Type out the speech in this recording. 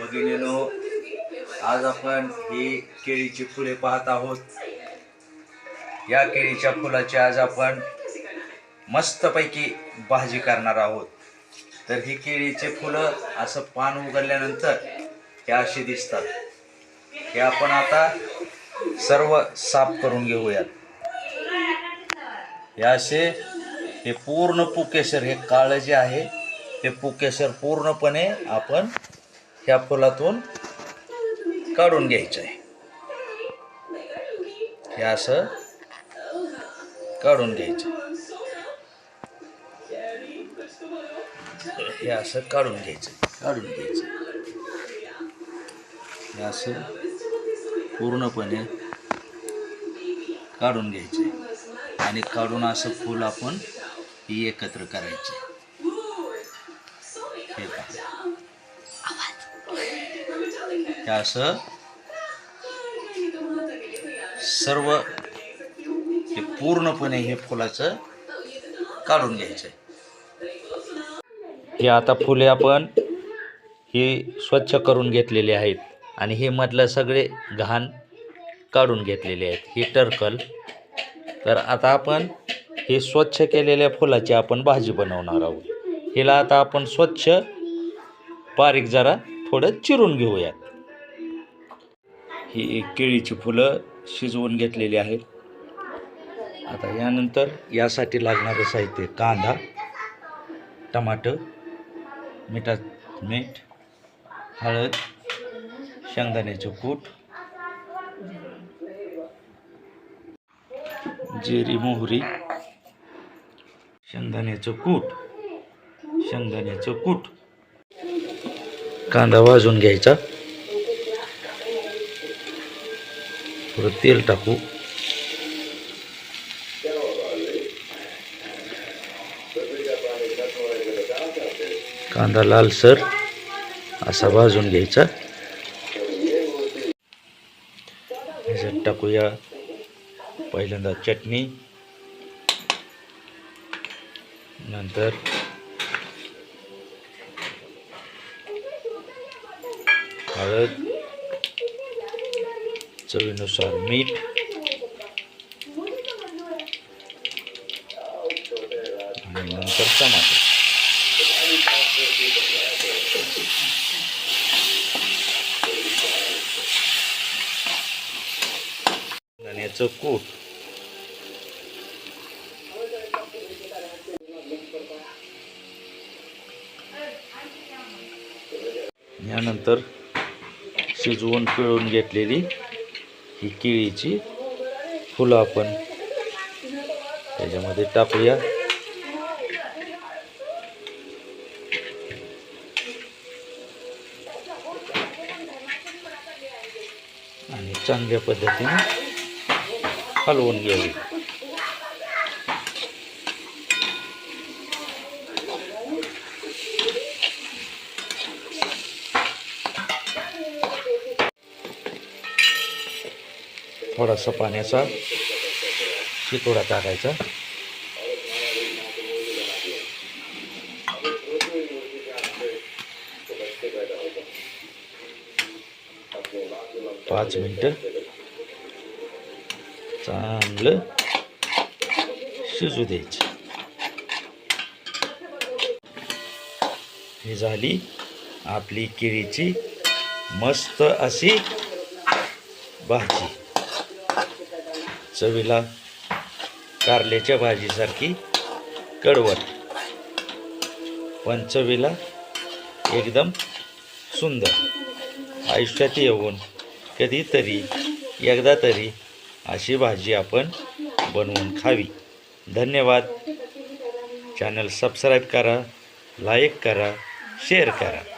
मित्रमैत्रिणींनो हो. भगिनीनो आज आपण ही केळीची फुले पाहत आहोत. या केळीच्या फुलाची आज आपण मस्तपैकी भाजी करणार आहोत. तर ही केळीचे फुलं असं पान उघडल्यानंतर हे अशी दिसतात. हे आपण आता सर्व साफ करून घेऊयात. हे असे हे पूर्ण पुकेसर हे काळं जे आहे ते पुकेसर पूर्णपणे आपण ह्या फुलातून काढून घ्यायचं आहे. हे असं काढून घ्यायचं. हे असं काढून घ्यायचं काढून घ्यायचं हे असं पूर्णपणे काढून घ्यायचे आणि काढून असं फूल आपण ही एकत्र करायचे हे हे असं सर्व हे पूर्णपणे हे फुलाचं काढून घ्यायचं हे आता फुले आपण हे स्वच्छ करून घेतलेले आहेत आणि हे मधलं सगळे घाण काढून घेतलेले आहेत. हे टर्कल. तर आता आपण हे स्वच्छ केलेल्या फुलाची आपण भाजी बनवणार आहोत. हिला आता आपण स्वच्छ बारीक जरा थोडं चिरून घेऊयात. ही केळीची फुलं शिजवून घेतलेली आहेत. आता यानंतर यासाठी लागणारं साहित्य कांदा टमाटर मिठा मीठ हळद शेंगदाण्याचं कूट जिरी मोहरी शेंगदाण्याचं कूट शेंगदाण्याचं कूट. कांदा भाजून घ्यायचा. थोडं तेल टाकू. कांदा लालसर असा भाजून घ्यायचा. ह्याच्यात टाकूया पहिल्यांदा चटणी. नंतर हळद. चवीनुसार मीठ आणि नंतर टमाटर धण्याचं कूट यानंतर शिजवून पिळून घेतलेली ही केळीची फुलं आपण त्याच्यामध्ये टाकूया. आणि चांगल्या पद्धतीने हलवून घ्यावी थोडासा पाण्याचा शितोडा टाकायचा. पाच मिनटं. चांगलं शिजू द्यायचं. ही झाली आपली केळीची मस्त अशी भाजी. चवीला कारल्याच्या भाजीसारखी कडवट. पण चवीला एकदम सुंदर. आयुष्यात येऊन कधीतरी एकदा तरी अशी भाजी आपण बनवून खावी. धन्यवाद. चॅनल सबस्क्राईब करा लाईक करा शेअर करा.